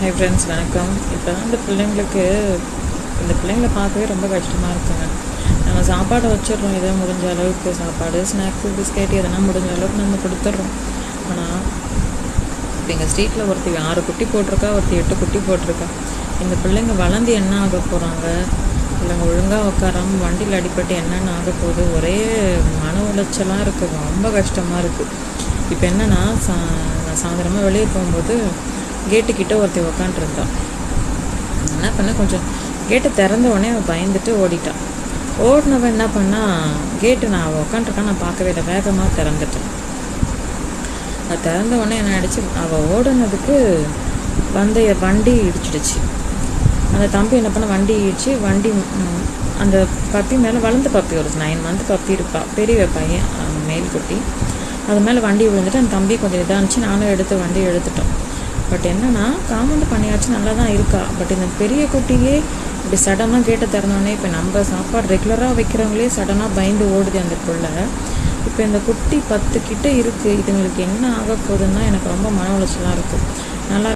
Hi friends வணக்கம். இப்போ இந்த பிள்ளைங்களுக்கு இந்த பிள்ளைங்களை பார்க்கவே ரொம்ப கஷ்டமாக இருக்குங்க. நம்ம சாப்பாடை வச்சிடுறோம். இதே முடிஞ்ச அளவுக்கு சாப்பாடு ஸ்நாக்ஸு பிஸ்கெட் எதனா முடிஞ்ச அளவுக்கு நம்ம கொடுத்துட்றோம். ஆனால் இப்போ எங்கள் ஸ்ட்ரீட்டில் ஒருத்தி ஆறு குட்டி போட்டிருக்கா ஒருத்தி எட்டு குட்டி போட்டிருக்கா. இந்த பிள்ளைங்க வளர்ந்து என்ன ஆக போகிறாங்க இல்லைங்க ஒழுங்காக உட்காராம வண்டியில் அடிப்பட்டு என்னென்ன ஆக போகுது? ஒரே மன உளைச்சலாக இருக்குது ரொம்ப கஷ்டமாக இருக்குது இப்போ என்னென்னா சா நான் சாயந்தரமாக வெளியே போகும்போது கேட்டுக்கிட்ட ஒருத்தர் உக்காண்ட்ருந்தான் என்ன பண்ண கொஞ்சம் கேட்டு திறந்த உடனே அவள் பயந்துட்டு ஓடிட்டான். ஓடினவன் என்ன பண்ணா கேட்டு நான் அவள் உக்காண்ட்ருக்கான் நான் பார்க்கவே இல்லை வேகமாக திறந்துட்டேன் அது திறந்த உடனே என்ன ஆயிடுச்சு அவள் ஓடுனதுக்கு வந்த வண்டி இடிச்சிடுச்சு. அந்த தம்பி என்ன பண்ண வண்டி இடிச்சு வண்டி அந்த பப்பி மேலே வளர்ந்த பப்பி ஒரு நைன் மந்த் பப்பி இருப்பா பெரிய பையன் மேல் குட்டி அது மேலே வண்டி விழுந்துட்டு அந்த தம்பி கொஞ்சம் இதாக இருந்துச்சு நானும் எடுத்து வண்டி எடுத்துட்டோம் பட் என்னன்னா காமந்து பண்ணியாச்சு நல்லா தான் இருக்கா? பட் இந்த பெரிய குட்டியே இப்படி சடனாக கேட்டை திறந்தோடனே இப்போ நம்ம சாப்பாடு ரெகுலராக வைக்கிறவங்களே சடனாக பயந்து ஓடுது அந்த பிள்ளை. இப்போ இந்த குட்டி பத்து கிட்ட இருக்குது இதுங்களுக்கு என்ன ஆக போகுதுன்னா எனக்கு ரொம்ப மன உளைச்சலாக இருக்குது நல்லா